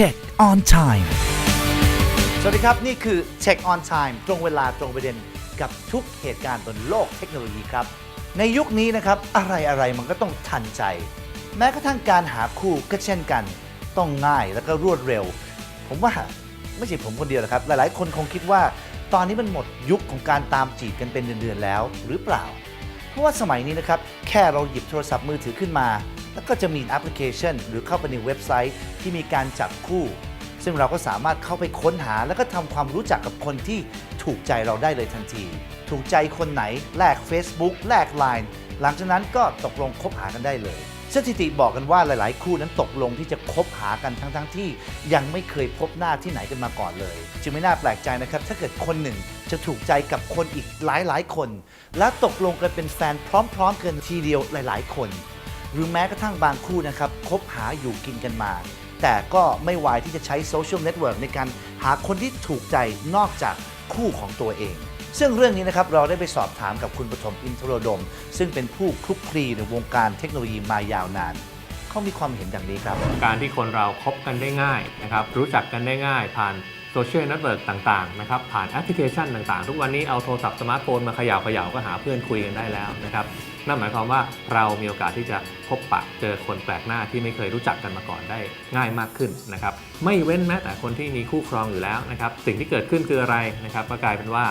Check on time สวัสดีครับ นี่คือ Check on time ตรงเวลาตรงประเด็นกับทุกเหตุการณ์บนโลกเทคโนโลยีครับ ในยุคนี้นะครับ อะไรอะไรมันก็ต้องทันใจ แม้กระทั่งการหาคู่ก็เช่นกัน ต้องง่ายแล้วก็รวดเร็ว ผมว่าไม่ใช่ผมคนเดียวนะครับ หลายๆ คนคงคิดว่า ตอนนี้มันหมดยุคของการตามจีบกันเป็นเดือนๆแล้วหรือเปล่า เพราะว่าสมัยนี้นะครับแค่เราหยิบโทรศัพท์มือถือขึ้นมา แล้วก็จะมีแอปพลิเคชัน หรือเข้าไปในเว็บไซต์ที่มีการจับคู่ ซึ่งเราก็สามารถเข้าไปค้นหา แล้วก็ทำความรู้จักกับคนที่ถูกใจเราได้เลยทันที ถูกใจคนไหนแลก Facebook แลก Line หลังจากนั้นก็ตกลงคบหากันได้เลยสถิติบอกกันว่าหลาย ๆ คู่นั้นตกลงที่จะคบหากันทั้งๆที่ยังไม่เคยพบหน้าที่ไหนกันมาก่อนเลย จึงไม่น่าแปลกใจนะครับ ถ้าเกิดคนหนึ่งจะถูกใจกับคนอีกหลาย ๆ คน และตกลงกันเป็นแฟนพร้อม ๆ กันทีเดียวหลาย ๆ คน หรือแม้กระทั่งบางคู่นะครับคบหาอยู่กินกันมา แต่ก็ไม่วายที่จะใช้โซเชียลเน็ตเวิร์กในการหาคนที่ถูกใจนอกจากคู่ของตัวเอง ซึ่งเรื่องนี้นะครับเราได้ไปสอบถามกับคุณปฐมอินทรดม ซึ่งเป็นผู้คลุกคลีในวงการเทคโนโลยีมายาวนานเขามีความเห็นดังนี้ครับ การที่คนเราคบกันได้ง่ายนะครับรู้จักกันได้ง่ายผ่าน โซเชียลเน็ตเวิร์กต่างๆนะครับผ่านแอปพลิเคชันต่างๆ ทุกวันนี้เอาโทรศัพท์สมาร์ทโฟนมาเขย่าเขย่าก็หาเพื่อนคุยกันได้แล้วนะครับนั่นหมายความว่าเรามีโอกาสที่จะพบปะเจอคนแปลกหน้าที่ไม่เคยรู้จักกันมาก่อนได้ง่ายมากขึ้นนะครับไม่เว้นแม้แต่คนที่มีคู่ครองอยู่แล้วนะครับสิ่งที่เกิดขึ้นคืออะไรนะครับก็กลายเป็นว่า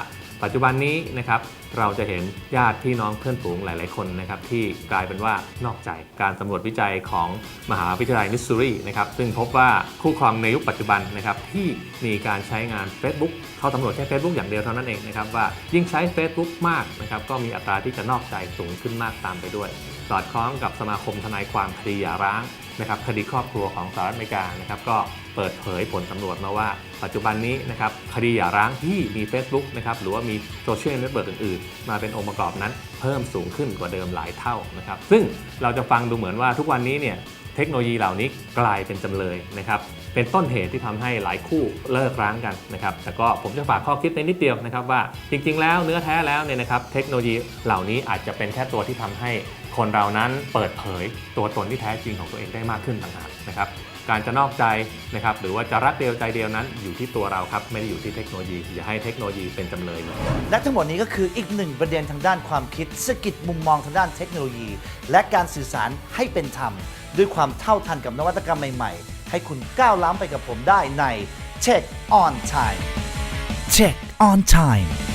ปัจจุบันนี้นะครับเราจะเห็นญาติพี่น้องเพื่อนฝูงหลาย ๆ คนนะครับที่กลายเป็นว่านอกใจการสำรวจวิจัยของมหาวิทยาลัยมิสซูรีนะครับซึ่งพบว่าคู่ครองในยุคปัจจุบันนะครับที่มีการใช้งาน Facebook เขาสำรวจแค่ Facebook อย่างเดียวเท่านั้นเองนะครับว่ายิ่งใช้ Facebook มากนะครับก็มีอัตราที่จะนอกใจสูงขึ้นมากตามไปด้วย สอดคล้องกับสมาคมทนายความคดีหย่าร้างนะครับคดีครอบครัวของสหรัฐอเมริกานะครับก็ เปิดเผยผลสำรวจมาว่า ปัจจุบันนี้นะครับคดีหย่าร้างที่มี Facebook นะครับหรือว่ามีโซเชียลเน็ตเวิร์กอื่นๆ มาเป็นองค์ประกอบนั้นเพิ่มสูงขึ้นกว่าเดิมหลายเท่านะครับซึ่งเราจะฟังดูเหมือนว่าทุกวันนี้เนี่ยเทคโนโลยีเหล่านี้กลายเป็นจำเลยนะครับเป็นต้นเหตุที่ทำให้หลายคู่เลิกร้างกันนะครับแต่ก็ผมจะฝากข้อคิดในนิดเดียวนะครับว่าจริงๆ แล้วเนื้อแท้แล้วเนี่ยนะครับเทคโนโลยีเหล่านี้อาจจะเป็นแค่ตัวที่ทำให้คนเรานั้นเปิดเผยตัวตนที่แท้จริงของตัวเองได้มากขึ้นต่างหากนะครับ การจะนอกใจนะครับหรือว่าจะรักเดียวใจเดียวนั้นอยู่ที่ตัวเราครับไม่ได้อยู่ที่เทคโนโลยีอย่าให้เทคโนโลยีเป็นจำเลยเลยและทั้งหมดนี้ก็คืออีกหนึ่งประเด็นทางด้านความคิดสกิดมุมมองทางด้านเทคโนโลยี และการสื่อสารให้เป็นธรรม ด้วยความเท่าทันกับนวัตกรรมใหม่ ๆ ให้คุณก้าวล้ำไปกับผมได้ใน Check on Time Check on Time